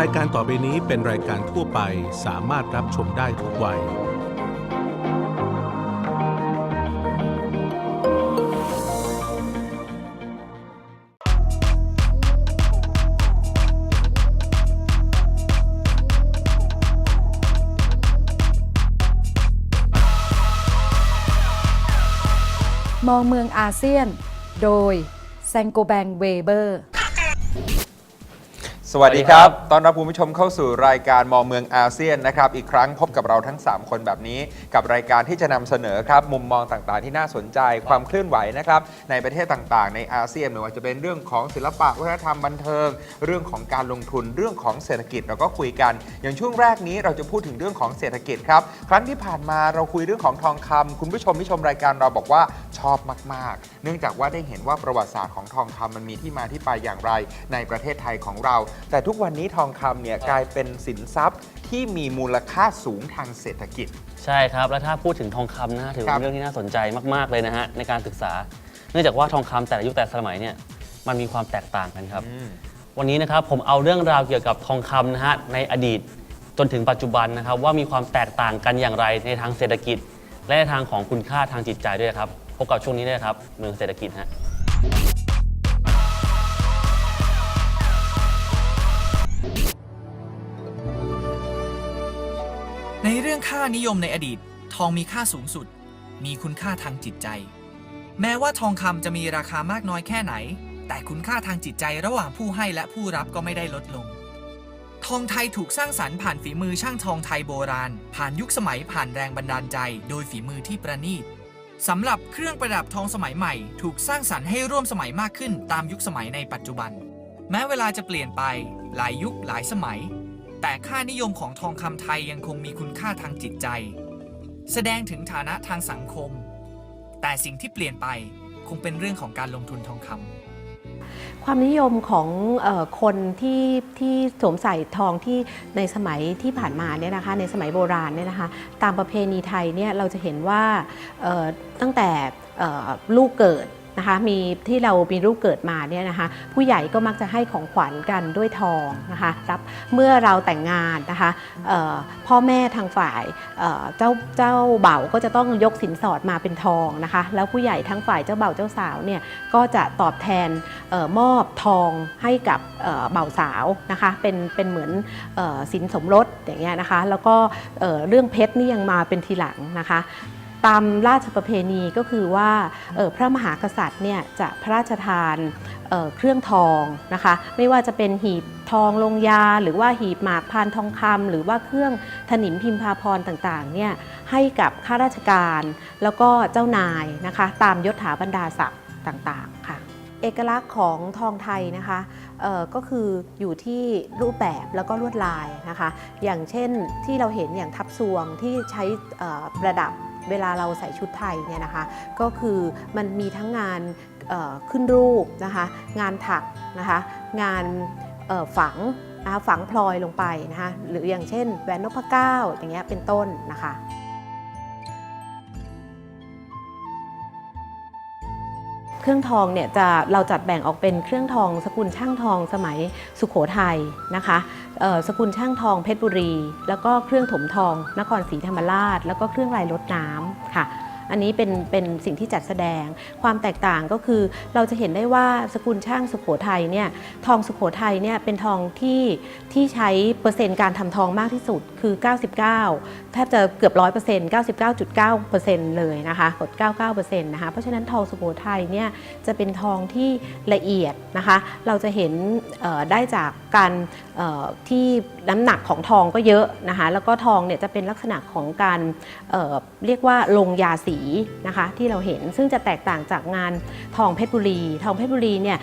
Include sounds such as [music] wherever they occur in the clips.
รายการต่อไปนี้เป็นรายการทั่วไปสามารถรับชมได้ทุกวัย มองเมืองอาเซียน โดยแซงโกแบงเวเบอร์ สวัสดีครับ ตอนรับคุณผู้ชมเข้าสู่รายการมองเมืองอาเซียนนะครับ อีกครั้งพบกับเราทั้ง 3 คนแบบนี้ กับรายการที่จะนำเสนอครับ มุมมองต่างๆ ที่น่าสนใจ ความเคลื่อนไหวนะครับ ในประเทศต่างๆ ในอาเซียนไม่ว่าจะเป็นเรื่องของศิลปะวัฒนธรรมบันเทิง เรื่องของการลงทุน เรื่องของเศรษฐกิจเราก็คุยกัน อย่างช่วงแรกนี้เราจะพูดถึงเรื่องของเศรษฐกิจครับ ครั้งที่ผ่านมาเราคุยเรื่องของทองคำคุณผู้ชมที่ชมรายการเราบอกว่าชอบมาก ๆ เนื่องจากว่าได้เห็นว่าประวัติศาสตร์ของทองคำมันมีที่มาที่ไปอย่างไร ในประเทศไทยของเราแต่ทุกวันนี้ทองคำเนี่ยกลายเป็นสินทรัพย์ที่มีมูลค่าสูงทางเศรษฐกิจ ใช่ครับ แล้วถ้าพูดถึงทองคำนะฮะถือครัเป็บ นเรื่องที่น่าสนใจมากๆเลยนะฮะในการศึกษา เนื่องจากว่าทองคำแต่ละยุคแต่ละสมัยเนี่ยมันมีความแตกต่างกันครับอืมวันนี้นะครับผมเอาเรื่องราวเกี่ยวกับทองคำนะฮะในอดีตจนถึงปัจจุบันนะครับ ว่ามีความแตกต่างกันอย่างไรในทางเศรษฐกิจ และในทางของคุณค่าทางจิตใจด้วยครับพบกับช่วงนี้ด้วยครับเมืองเศรษฐกิจฮะ ในเรื่องค่านิยมในอดีต ทองมีค่าสูงสุด มีคุณค่าทางจิตใจ แม้ว่าทองคำจะมีราคามากน้อยแค่ไหน แต่คุณค่าทางจิตใจระหว่างผู้ให้และผู้รับก็ไม่ได้ลดลง ทองไทยถูกสร้างสรรค์ผ่านฝีมือช่างทองไทยโบราณ ผ่านยุคสมัยผ่านแรงบันดาลใจ โดยฝีมือที่ประณีตสำหรับเครื่องประดับทองสมัยใหม่ ถูกสร้างสรรค์ให้ร่วมสมัยมากขึ้นตามยุคสมัยในปัจจุบัน แม้เวลาจะเปลี่ยนไป หลายยุคหลายสมัย แต่ค่านิยมของทองคำไทยยังคงมีคุณค่าทางจิตใจ แสดงถึงฐานะทางสังคม แต่สิ่งที่เปลี่ยนไปคงเป็นเรื่องของการลงทุนทองคำความนิยมของออคนที่ที่สวมใส่ทองที่ในสมัยที่ผ่านมาเนี่ยนะคะในสมัยโบราณเนี่ยนะคะตามประเพณีไทยเนี่ยเราจะเห็นว่าตั้งแต่ลูกเกิด นะคะมีที่เรามีลูกเกิดมาเนี่ยนะคะผู้ใหญ่ก็มักจะให้ของขวัญกันด้วยทองนะคะรับเมื่อเราแต่งงานนะคะพ่อแม่ทางฝ่ายเจ้าเจ้าเบ่าวก็จะต้องยกสินสอดมาเป็นทองนะคะแล้วผู้ใหญ่ทั้งฝ่ายเจ้าเบ่าวเจ้าสาวเนี่ยก็จะตอบแทนออมอบทองให้กับเบ่าวสาวนะคะเป็นเป็นเหมือนออสินสมรสอย่างเงี้ยนะคะแล้วก็เรื่องเพชรนี่ยังมาเป็นทีหลังนะคะ ตามราชประเพณีก็คือว่าพระมหากษัตริย์เนี่ยจะพระราชทานเเครื่องทองนะคะไม่ว่าจะเป็นหีบทองลงยา หรือว่าหีบหมากพานทองคำหรือว่าเครื่องถนิมพิมพาพรต่างๆเนี่ยให้กับข้าราชการ แล้วก็เจ้านายนะคะตามยศถาบรรดาศักดิ์ต่างๆค่ะเอกลักษณ์ของทองไทยนะคะก็คืออยู่ที่รูปแบบแล้วก็ลวดลายนะคะ อย่างเช่นที่เราเห็นอย่างทับซวงที่ใช้ประดับ เวลาเราใส่ชุดไทยเนี่ยนะคะ ก็คือมันมีทั้งงานขึ้นรูปนะคะ งานถักนะคะ งานฝังนะคะฝังพลอยลงไปนะคะ หรืออย่างเช่นแหวนนพเก้าอย่างเงี้ยเป็นต้นนะคะ เครื่องทองเนี่ยจะเราจัดแบ่งออกเป็นเครื่องทอง สกุลช่างทองสมัยสุขโขทัยนะคะสกุลช่างทองเพชรบุรี แล้วก็เครื่องถมทอง นครศรีธรรมราช แล้วก็เครื่องลายลดน้ำค่ะ อันนี้เป็นเป็นสิ่งที่จัดแสดง ความแตกต่างก็คือเราจะเห็นได้ว่าสกุลช่างสุขโขทัยเนี่ยทองสุขโขทัยเนี่ยเป็นทองที่ที่ใช้เปอร์เซ็นต์การทำทองมากที่สุดคือ 99 แทบจะเกือบ 100% 99.9%เลยนะคะกด 99%นะคะเพราะฉะนั้นทองสุโขทัยเนี่ยจะเป็นทองที่ละเอียดนะคะเราจะเห็นได้จากการที่น้ำหนักของทองก็เยอะนะคะแล้วก็ทองเนี่ยจะเป็นลักษณะของการเเรียกว่าลงยาสีนะคะที่เราเห็นซึ่งจะแตกต่างจากงานทองเพชรบุรี ทองเพชรบุรีเนี่ย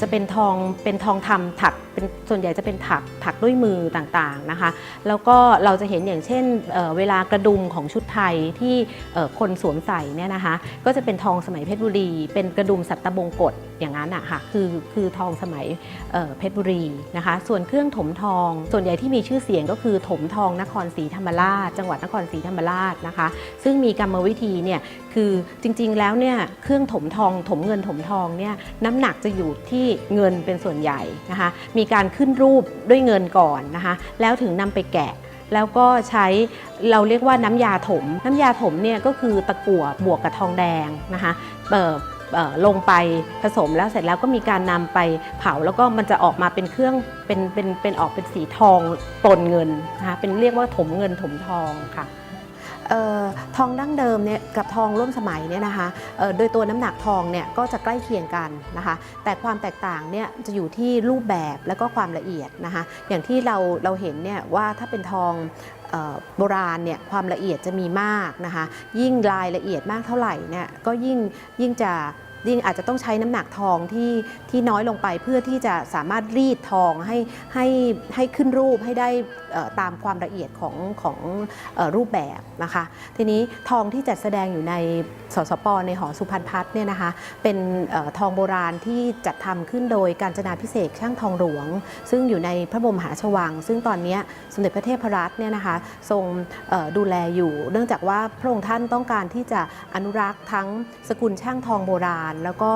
จะเป็นทองเป็นทองทำถักเป็นส่วนใหญ่จะเป็นถักถักด้วยมือต่างๆนะคะ แล้วก็เราจะเห็นอย่างเช่นเเวลากระดุมของชุดไทยที่คนสวมใส่เนี่ยนะคะก็จะเป็นทองสมัยเพชรบุรี เป็นกระดุมสัตตบงกฎอย่างนั้นอะค่ะคือคือทองสมัยเเพชรบุรีนะคะส่วนเครื่องถมทอง ส่วนใหญ่ที่มีชื่อเสียงก็คือถมทองนครศรีธรรมราช จังหวัดนครศรีธรรมราชนะคะ ซึ่งมีกรรมวิธีเนี่ยคือจริงๆแล้วเนี่ยเครื่องถมทองถมเงินถมทองเนี่ยน้ำหนักจะอยู่ที่เงินเป็นส่วนใหญ่นะคะมีการขึ้นรูปด้วยเงินก่อนนะคะแล้วถึงนำไปแกะแล้วก็ใช้เราเรียกว่าน้ำยาถม น้ำยาถมเนี่ยก็คือตะกั่วบวกกับทองแดงนะคะเอ่อลงไปผสมแล้วเสร็จแล้วก็มีการนำไปเผาแล้วก็มันจะออกมาเป็นเครื่องเป็นเป็นเป็นออกเป็นสีทองปนเงินนะคะเป็นเรียกว่าถมเงินถมทองค่ะ ทองดั้งเดิมเนี่ยกับทองร่วมสมัยเนี่ยนะคะโดยตัวน้ำหนักทองเนี่ยก็จะใกล้เคียงกันนะคะแต่ความแตกต่างเนี่ยจะอยู่ที่รูปแบบแล้วก็ความละเอียดนะคะอย่างที่เราเราเห็นเนี่ยว่าถ้าเป็นทองโบราณเนี่ยความละเอียดจะมีมากนะคะยิ่งรายละเอียดมากเท่าไหร่เนี่ยก็ยิ่งยิ่งจะยิ่งอาจจะต้องใช้น้ำหนักทองที่ที่น้อยลงไปเพื่อที่จะสามารถรีดทองให้ให้ให้ขึ้นรูปให้ได้ ตามความละเอียดของของรูปแบบนะคะ ทีนี้ทองที่จัดแสดงอยู่ในสสปในหอสุพรรณพัฒน์เนี่ยนะคะเป็นออทองโบราณที่จัดทำขึ้นโดยการจนาพิเศษช่างทองหลวง ซึ่งอยู่ในพระบรมหาราชวัง ซึ่งตอนนี้สมเด็จพระเทพรัตน์เนี่ยนะคะทรงดูแลอยู่ เนื่องจากว่าพระองค์ท่านต้องการที่จะอนุรักษ์ทั้งสกุลช่างทองโบราณ แล้วก็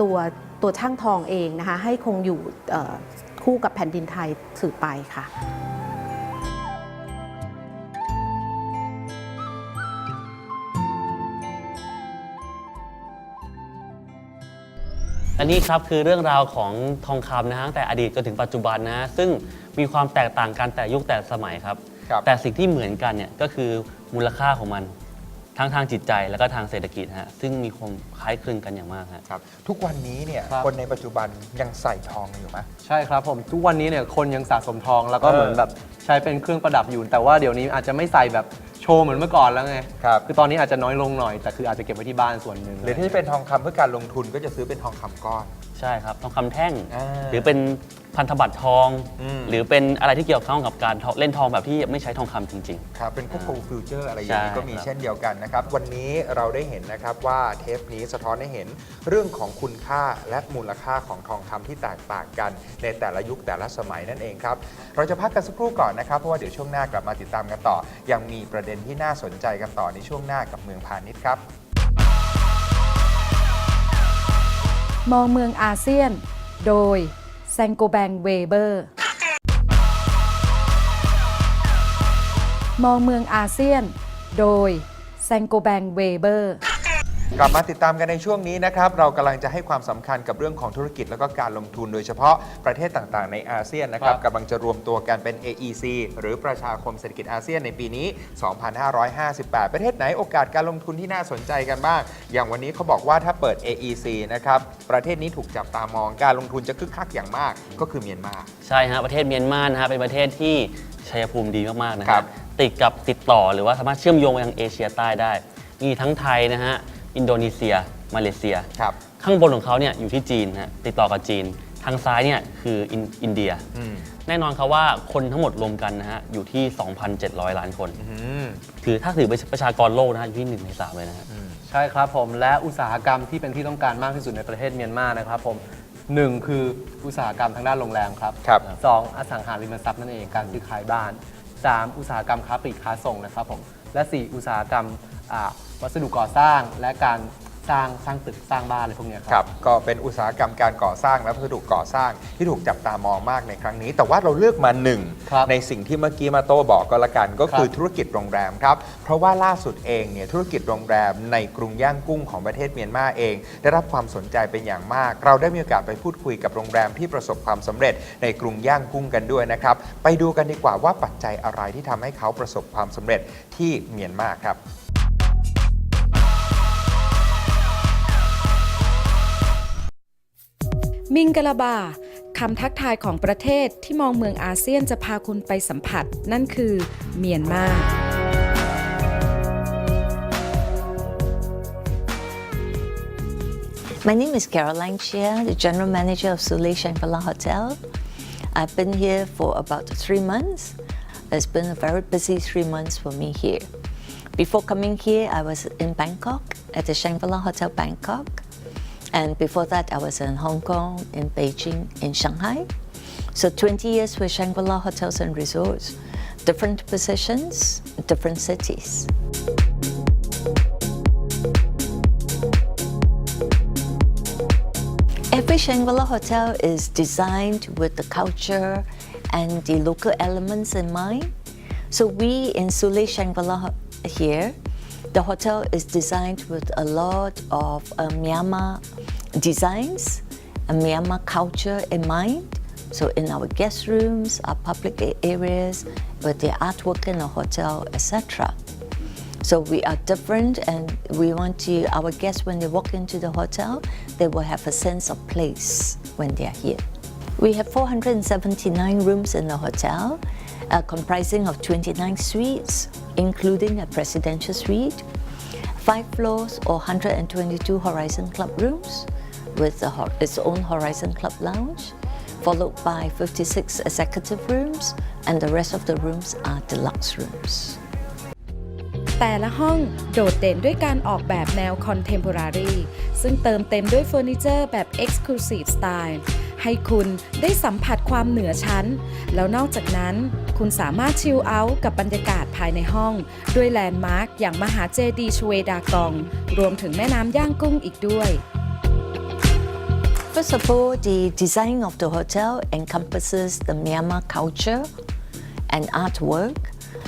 ตัวตัวช่างทองเองนะคะให้คงอยู่คู่กับแผ่นดินไทยสืบไปค่ะ และนี่ครับคือเรื่องราวของทองคำนะฮะตั้งแต่อดีตจนถึงปัจจุบันนะฮะซึ่งมีความแตกต่างกันแต่ยุคแต่สมัยครับ ครับ แต่สิ่งที่เหมือนกันเนี่ยก็คือมูลค่าของมัน ทั้งทางจิตใจแล้วก็ทางเศรษฐกิจฮะซึ่งมีความคล้ายคลึงกันอย่างมากฮะ ครับ ทุกวันนี้เนี่ยครับ คนในปัจจุบันยังใส่ทองอยู่ไหมใช่ครับผมทุกวันนี้เนี่ยคนยังสะสมทองแล้วก็เออเหมือนแบบใช้เป็นเครื่องประดับอยู่ แต่ว่าเดี๋ยวนี้อาจจะไม่ใส่แบบโชว์เหมือนเมื่อก่อนแล้วไงครับ คือตอนนี้อาจจะน้อยลงหน่อยแต่คืออาจจะเก็บไว้ที่บ้านส่วนหนึ่งหรือที่เป็นทองคำเพื่อการลงทุนก็จะซื้อเป็นทองคำก้อน ใช่ครับ ทองคำแท่ง อ่า หรือเป็น พันธบัตรทอง อืม หรือเป็นอะไรที่เกี่ยวข้องกับการทองเล่นทองแบบที่ไม่ใช้ทองคำจริง ครับเป็นพวก gold future อะไรอย่างนี้ใช่ก็มีครับ เช่นเดียวกันนะครับ วันนี้เราได้เห็นนะครับว่าเทปนี้สะท้อนให้เห็นเรื่องของคุณค่าและมูลค่าของทองคำที่แตกต่างกัน ในแต่ละยุคแต่ละสมัยนั่นเองครับ เราจะพักกันสักครู่ก่อนนะครับ เพราะว่าเดี๋ยวช่วงหน้ากลับมาติดตามกันต่อ ยังมีประเด็นที่น่าสนใจกันต่อในช่วงหน้ากับเมืองพาณิชย์ครับ มองเมืองอาเซียน โดยแซ งโกแบงเวเบอร์ มองเมืองอาเซียน โดยแซงโกแบงเวเบอร์ กลับมาติดตามกันในช่วงนี้นะครับ เรากำลังจะให้ความสำคัญกับเรื่องของธุรกิจแล้วก็การลงทุนโดยเฉพาะประเทศต่างๆ ในอาเซียนนะครับครับกำลังจะรวมตัวกันเป็น AEC หรือประชาคมเศรษฐกิจอาเซียนในปีนี้ 2558 ประเทศไหนโอกาสการลงทุนที่น่าสนใจกันบ้าง อย่างวันนี้เขาบอกว่าถ้าเปิด AEC นะครับ ประเทศนี้ถูกจับตามองการลงทุนจะคึกคักอย่างมาก ก็คือเมียนมาๆใช่ฮะประเทศเมียนมานะฮะเป็นประเทศที่ชัยภูมิดีมากๆนะครัฮะบติดกับติดต่อหรือว่าสามารถเชื่อมโยงไปยังเอเชียใต้ได้ มีทั้งไทยนะฮะ อินโดนีเซีย มาเลเซีย ครับ ข้างบนของเขาเนี่ยอยู่ที่จีนฮะติดต่อกับจีน ทางซ้ายเนี่ยคืออินอินเดีย อืมแน่นอนครับว่าคนทั้งหมดรวมกันนะฮะอยู่ที่ 2,700 ล้านคน อืมคือถ้าถือประชากรโลกนะฮะอยู่ที่1ใน3เลยนะฮะ ใช่ครับผมและอุตสาหกรรมที่เป็นที่ต้องการมากที่สุดในประเทศเมียนมานะครับผมหนึ่งคืออุตสาหกรรมทางด้านโรงแรมครับ ครับ สองอสังหาริมทรัพย์นั่นเองการซื้อขายบ้านสามอุตสาหกรรมค้าปลีกค้าส่งนะครับผมและสี่อุตสาหกรรมอ่า วัสดุก่อสร้างและการสร้างสร้างตึกสร้างบ้านอะไรพวกเนี้ยคครัรับก็เป็นอุตสาหกรรมการก่อสร้างและวัสดุก่อสร้างที่ถูกจับตามองมากในครั้งนี้ แต่ว่าเราเลือกมาหนึ่งครับในสิ่งที่เมื่อกี้มาโต้บอกก็แล้วกัน ก็คือครับธุรกิจโรงแรมครับ เพราะว่าล่าสุดเองเนี่ยธุรกิจโรงแรมในกรุงย่างกุ้งของประเทศเมียนมาเอง ได้รับความสนใจเป็นอย่างมาก เราได้มีโอกาสไปพูดคุยกับโรงแรมที่ประสบความสำเร็จในกรุงย่างกุ้งกันด้วยนะครับไปดูกันดีกว่าว่าปัจจัยอะไรที่ทำให้เขาประสบความสำเร็จที่เมียนมาครับ มิงกะลาบาคำทักทายของประเทศที่มองเมืองอาเซียนจะพาคุณไปสัมผัส นั่นคือเมียนมา My name is Caroline Chia, the general manager of Sule Shangri-La Hotel. I've been here for about three months. It's been a very busy three months for me here. Before coming here, I was in Bangkok at the Shangri-La Hotel Bangkok. And before that, I was in Hong Kong, in Beijing, in Shanghai. So 20 years with Shangri-La Hotels and Resorts, different positions, different cities. Every Shangri-La hotel is designed with the culture and the local elements in mind. So we in Sule Shangri-La here the hotel is designed with a lot of uh, Myanmar designs and Myanmar culture in mind. So in our guest rooms, our public areas, with the artwork in the hotel, etc. So we are different, and we want to our guests when they walk into the hotel, they will have a sense of place when they are here. We have 479 rooms in the hotel, uh, comprising of 29 suites, including a presidential suite, five floors or 122 Horizon Club rooms with a hor- its own Horizon Club lounge, followed by 56 executive rooms, and the rest of the rooms are deluxe rooms. แต่ละห้องโดดเด่นด้วยการออกแบบแนวคอนเทม p o r a r y ซึ่งเติมเต็มด้วยเฟอร์นิเจอร์แบบ Exclusive Style ให้คุณได้สัมผัสความเหนือชั้น แล้วนอกจากนั้น คุณสามารถชิลเอาท์กับบรรยากาศ ภายในห้อง ด้วยแลนด์มาร์กอย่างมหาเจดีย์ชเวดากอง รวมถึงแม่น้ำย่างกุ้งอีกด้วย First of all, the design of the hotel encompasses the Myanmar culture and artwork.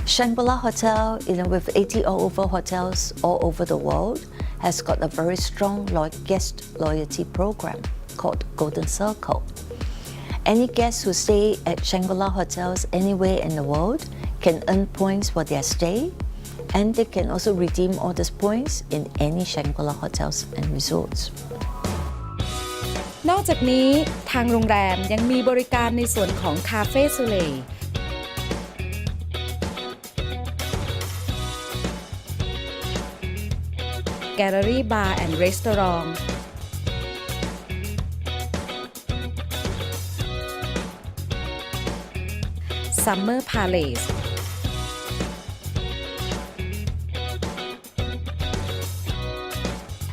Shangri-La Hotel, you know, with 80 or over hotels all over the world, has got a very strong lo- guest loyalty program called Golden Circle. Any guests who stay at Shangri-La hotels anywhere in the world can earn points for their stay, and they can also redeem all these points in any Shangri-La hotels and resorts. นอกจากนี้ทางโรงแรมยังมีบริการในส่วนของคาเฟ่สุเลแกลเลอรี่บาร์แอนด์รีสตอรองซัมเมอร์พาเลส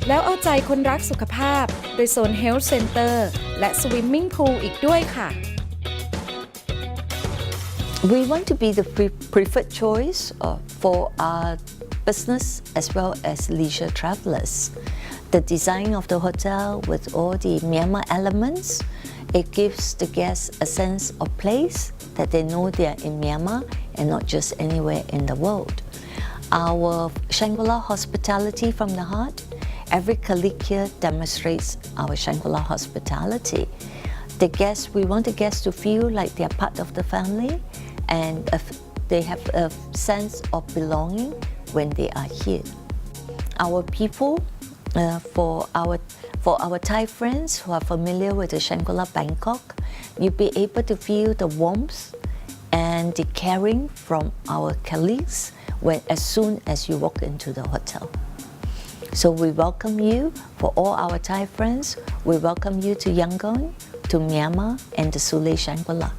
แล้วเอาใจคนรักสุขภาพ โดยโซน Health Center และ Swimming Pool อีกด้วยค่ะ We want to be the pre- preferred choice uh, for our business as well as leisure travelers. The design of the hotel with all the Myanmar elements, it gives the guests a sense of place that they know they are in Myanmar and not just anywhere in the world. Our Shangri-La hospitality from the heart, every colleague here demonstrates our Shangri-La hospitality the guests, we want the guests to feel like they are part of the family and they have a sense of belonging when they are here. Our people, uh, for our for our Thai friends who are familiar with the Shangri-La Bangkok, you'll be able to feel the warmth and the caring from our colleagues when as soon as you walk into the hotel. So we welcome you for all our Thai friends. We welcome you to Yangon, to Myanmar, and to Sule Shangri-La.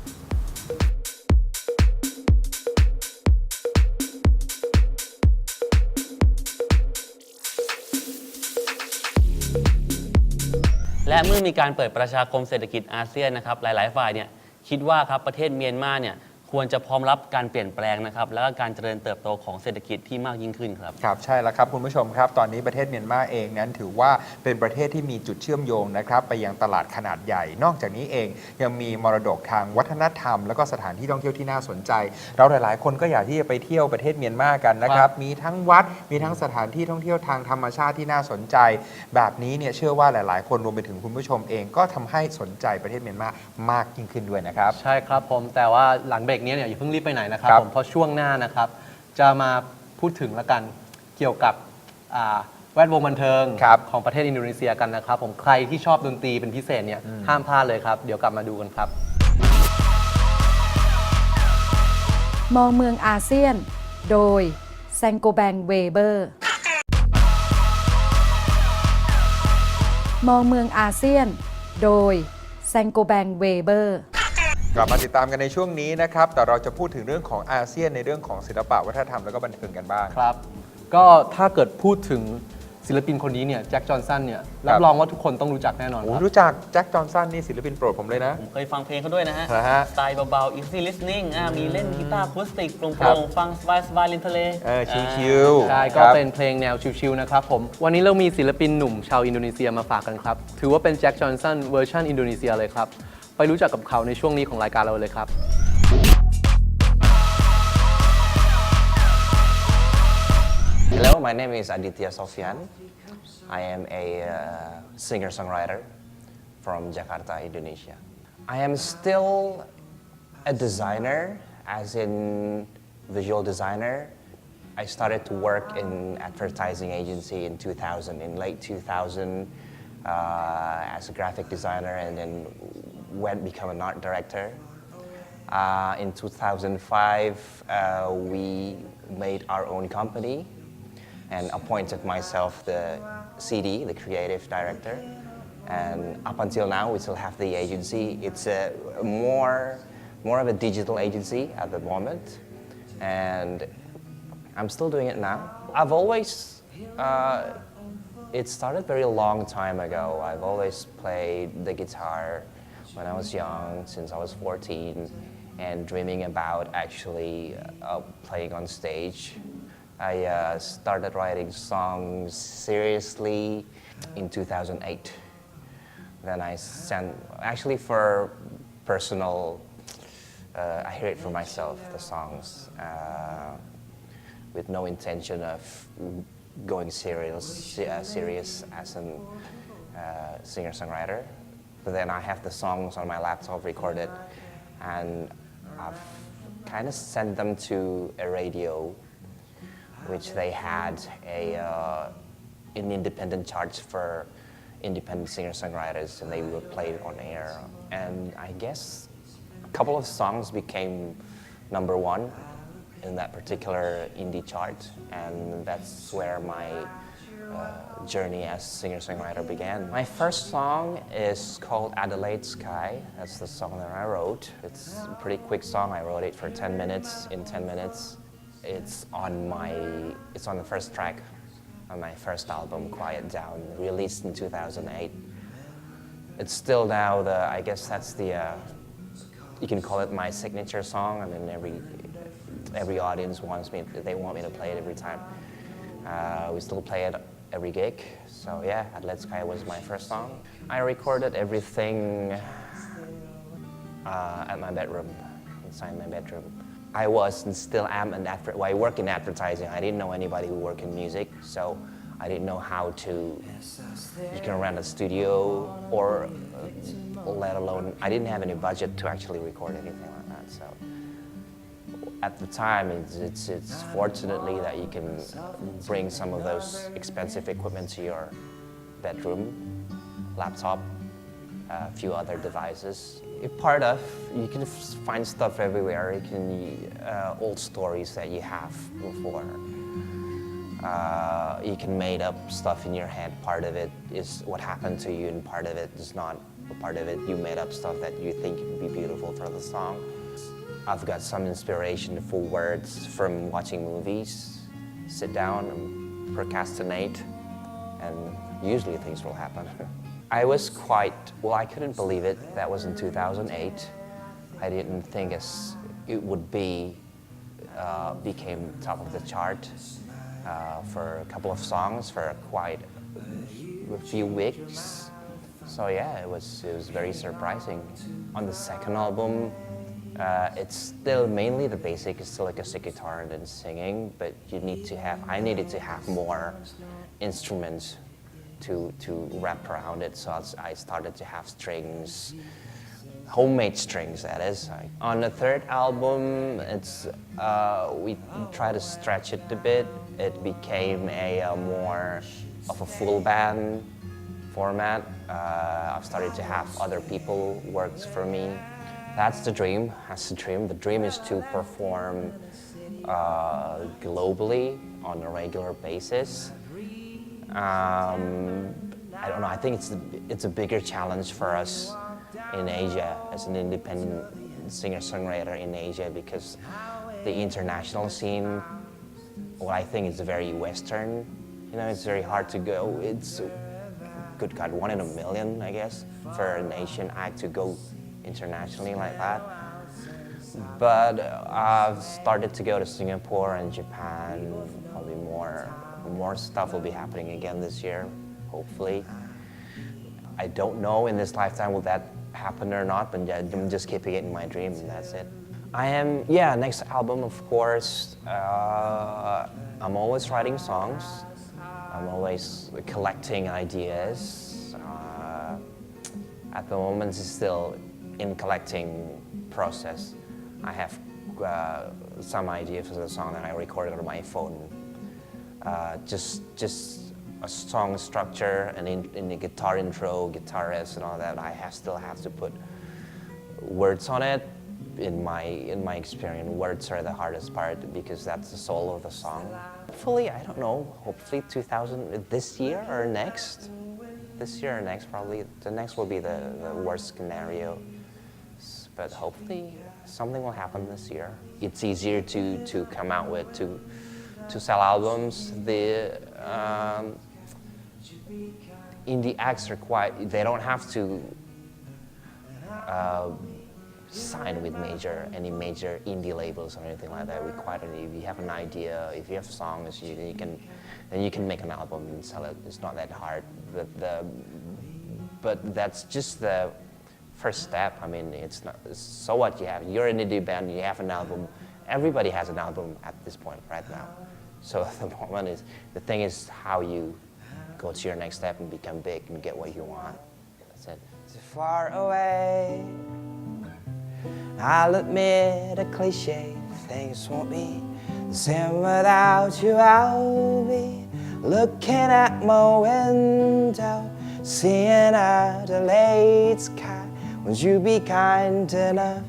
และเมื่อมีการเปิดประชาคมเศรษฐกิจอาเซียนนะครับหลาย ๆ ฝ่ายเนี่ยคิดว่าครับประเทศเมียนมาเนี่ย ควรจะพร้อมรับการเปลี่ยนแปลงนะครับ แล้วก็การเจริญเติบโตของเศรษฐกิจที่มากยิ่งขึ้นครับ ครับใช่แล้วครับคุณผู้ชมครับ ตอนนี้ประเทศเมียนมาเองนั้นถือว่าเป็นประเทศที่มีจุดเชื่อมโยงนะครับไปยังตลาดขนาดใหญ่ นอกจากนี้เองยังมีมรดกทางวัฒนธรรม แล้วก็สถานที่ท่องเที่ยวที่น่าสนใจ เราหลาย ๆ คนก็อยากที่จะไปเที่ยวประเทศเมียนมากันนะครับ มีทั้งวัดมีทั้งสถานที่ท่องเที่ยวทางธรรมชาติที่น่าสนใจ แบบนี้เนี่ยเชื่อว่าหลาย ๆ คนรวมไปถึงคุณผู้ชมเองก็ทำให้สนใจประเทศเมียนมามากยิ่งขึ้นด้วยนะครับ ใช่ครับผมแต่ว่าหลังเบรกนี้เนี่ยอย่าเพิ่งรีบไปไหนนะครับครับผมเพราะช่วงหน้านะครับ จะมาพูดถึงละกันเกี่ยวกับอ่าแวดวงบันเทิงครับของประเทศอินโดนีเซียกันนะครับ ผมใครที่ชอบดนตรีเป็นพิเศษเนี่ยห้ามพลาดเลยครับ เดี๋ยวกลับมาดูกันครับ มองเมืองอาเซียน โดยแซงโกแบงเวเบอร์ มองเมืองอาเซียน โดยแซงโกแบงเวเบอร์ กลับมาติดตามกันในช่วงนี้นะครับ แต่เราจะพูดถึงเรื่องของอาเซียนในเรื่องของศิลปะวัฒนธรรมแล้วก็บันเทิงกันบ้าง ครับ ก็ถ้าเกิดพูดถึงศิลปินคนนี้เนี่ยแจ็คจอห์นสันเนี่ยรับรองว่าทุกคนต้องรู้จักแน่นอนโอ้ครับรู้จักแจ็คจอห์นสันนี่ศิลปินโปรดผมเลยนะ ผมเคยฟังเพลงเขาด้วยนะฮะเหรอฮะสไตล์เบาๆ easy listening อ่ามีเล่นกีตาร์อะคูสติกโปครัร่บงๆ ฟังสบายสบายๆริมทะเลเออชิอ่าวๆใช่คก็รับ เป็นเพลงแนวชิวๆนะครับผม วันนี้เรามีศิลปินหนุ่มชาวอินโดนีเซียมาฝากกันครับ ถือว่าเป็นแจ็คจอห์นสันเวอร์ชันอินโดนีเซียเลยครับ ไปรู้จักกับเขาในช่วงนี้ของรายการเราเลยครับ Hello, my name is Aditya Sofyan. I am a uh, singer songwriter from Jakarta, Indonesia. I am still a designer, as in visual designer. I started to work in advertising agency in 2000, in late 2000, uh, as a graphic designer, and then went become an art director. Uh, in 2005, uh, we made our own company and appointed myself the CD, the creative director. And up until now, we still have the agency. It's a more, more of a digital agency at the moment, and I'm still doing it now. I've always, uh, it started very long time ago. I've always played the guitar when I was young, since I was 14, and dreaming about actually uh, playing on stage. I uh, started writing songs seriously in 2008. Then I sent, actually for personal, uh, I hear it for myself, the songs, uh, with no intention of going serious, uh, serious as a uh, singer-songwriter. But then I have the songs on my laptop recorded, and I've kind of sent them to a radio which they had a uh, an independent charts for independent singer-songwriters, and they would play it on air. And I guess a couple of songs became number one in that particular indie chart, and that's where my uh, journey as singer-songwriter began. My first song is called Adelaide Sky. That's the song that I wrote. It's a pretty quick song. I wrote it for 10 minutes. In 10 minutes, it's on my. It's on the first track on my first album, Quiet Down, released in 2008. It's still now the. I guess that's the. Uh, you can call it my signature song. I mean, every every audience wants me. They want me to play it every time. Uh, we still play it every gig. So yeah, Adlet Sky was my first song. I recorded everything uh, at my bedroom, inside my bedroom. I was and still am an adver- well, I work in advertising. I didn't know anybody who worked in music, so I didn't know how to. You can rent a studio, or uh, let alone I didn't have any budget to actually record anything like that. So at the time, it's, it's, it's fortunately that you can bring some of those expensive equipment to your bedroom, laptop, a few other devices. Part of, you can find stuff everywhere. You can, uh, old stories that you have before. Uh, you can make up stuff in your head. Part of it is what happened to you, and part of it is not. Part of it, you made up stuff that you think would be beautiful for the song. I've got some inspiration for words from watching movies. Sit down and procrastinate, and usually things will happen. [laughs] I was quite, well, I couldn't believe it. That was in 2008. I didn't think it would be, uh, became top of the chart uh, for a couple of songs for quite a few weeks. So yeah, it was, it was very surprising. On the second album, uh, it's still mainly the basic, it's still like acoustic guitar and then singing, but you need to have, I needed to have more instruments to, to wrap around it. So I started to have strings, homemade strings, that is. On the third album, it's, uh, we try to stretch it a bit. It became a, uh more of a full band format. Uh, I've started to have other people works for me. That's the dream. That's the dream. The dream is to perform uh, globally on a regular basis. Um, I don't know. I think it's it's a bigger challenge for us in Asia as an independent singer-songwriter in Asia because the international scene, well, I think it's very Western You know, it's very hard to go. It's, good God, one in a million, I guess, for a nation act to go internationally like that. But I've started to go to Singapore and Japan. Probably more, more stuff will be happening again this year, hopefully. I don't know in this lifetime will that happen or not, but I'm just keeping it in my dream and that's it. I am, yeah, next album, of course. Uh, I'm always writing songs. I'm always collecting ideas. Uh, at the moment, it's still in collecting process. I have uh, some ideas for the song that I recorded on my phone. Uh, just, just a song structure and in, in the guitar intro, guitarist and all that. I have, still have to put words on it. In my in my experience, words are the hardest part because that's the soul of the song. Hopefully, I don't know. Hopefully, 2000 this year or next. This year or next, probably. The next will be the, the worst scenario. But hopefully, something will happen this year. It's easier to to come out with to to sell albums. The um, indie acts are quite. They don't have to uh, sign with major any major indie labels or anything like that. We quite if you have an idea, if you have songs, you, you can then you can make an album and sell it. It's not that hard. But the but that's just the first step. I mean, it's not. So what you have? You're an indie band. You have an album. Everybody has an album at this point right now. So [laughs] the moment is the thing is how you go to your next step and become big and get what you want. That's it. Too far away. I'll admit a cliche. Things won't be the same without you. I'll be looking at my window, seeing out the late sky. Would you be kind enough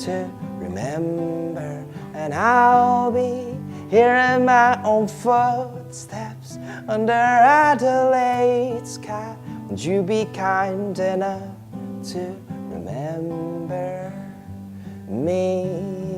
to remember? And I'll be hearing my own footsteps under Adelaide sky. Would you be kind enough to remember me?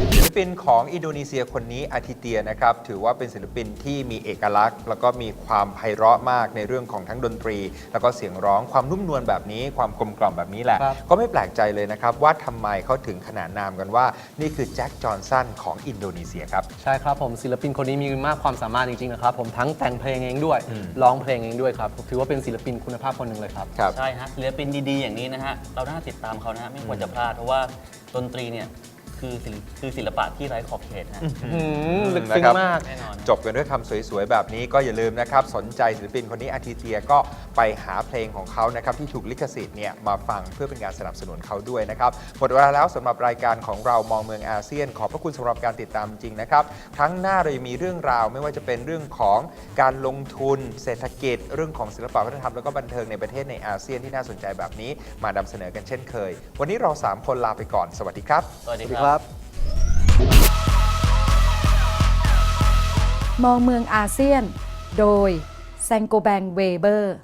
ศิลปินของอินโดนีเซียคนนี้อาทิเตียนะครับ ถือว่าเป็นศิลปินที่มีเอกลักษณ์ แล้วก็มีความไพเราะมากในเรื่องของทั้งดนตรี แล้วก็เสียงร้องความนุ่มนวลแบบนี้ ความกลมกล่อมแบบนี้แหละครับก็ไม่แปลกใจเลยนะครับ ว่าทำไมเขาถึงขนานนามกันว่า นี่คือแจ็คจอห์นสันของอินโดนีเซียครับ ใช่ครับผมศิลปินคนนี้มีมากความสามารถจริงๆนะครับผมทั้งแต่งเพลงเองด้วยอืมร้องเพลงเองด้วยครับถือว่าเป็นศิลปินคุณภาพคนหนึ่งเลยครับครับใช่ฮะศิลปินดีๆอย่างนี้นะฮะเราน่าติดตามเขานะฮะไม่ควรจะพลาดเพราะว่าดนตรีเนี่ย คือศิลคือศิลปะที่ไร้ขอบเขตฮะ อืมลึกซึ้งนะครับมากแน่นอน จบกันด้วยคำสวยๆ แบบนี้ก็อย่าลืมนะครับ สนใจศิลปินคนนี้อาทิเตียก็ไปหาเพลงของเขานะครับที่ถูกลิขสิทธิ์เนี่ยมาฟังเพื่อเป็นการสนับสนุนเขาด้วยนะครับ หมดเวลาแล้วสำหรับรายการของเรามองเมืองอาเซียน ขอบพระคุณสำหรับการติดตามจริงนะครับ ครั้งหน้าเรายังมีเรื่องราวไม่ว่าจะเป็นเรื่องของการลงทุน เศรษฐกิจ เรื่องของศิลปะวัฒนธรรมแล้วก็บันเทิงในประเทศในอาเซียนที่น่าสนใจแบบนี้ มานำเสนอกันเช่นเคย วันนี้เราสามคนลาไปก่อน สวัสดีครับ สวัสดีสวัสดีครับ มองเมืองอาเซียน โดยแซงโกแบงเวเบอร์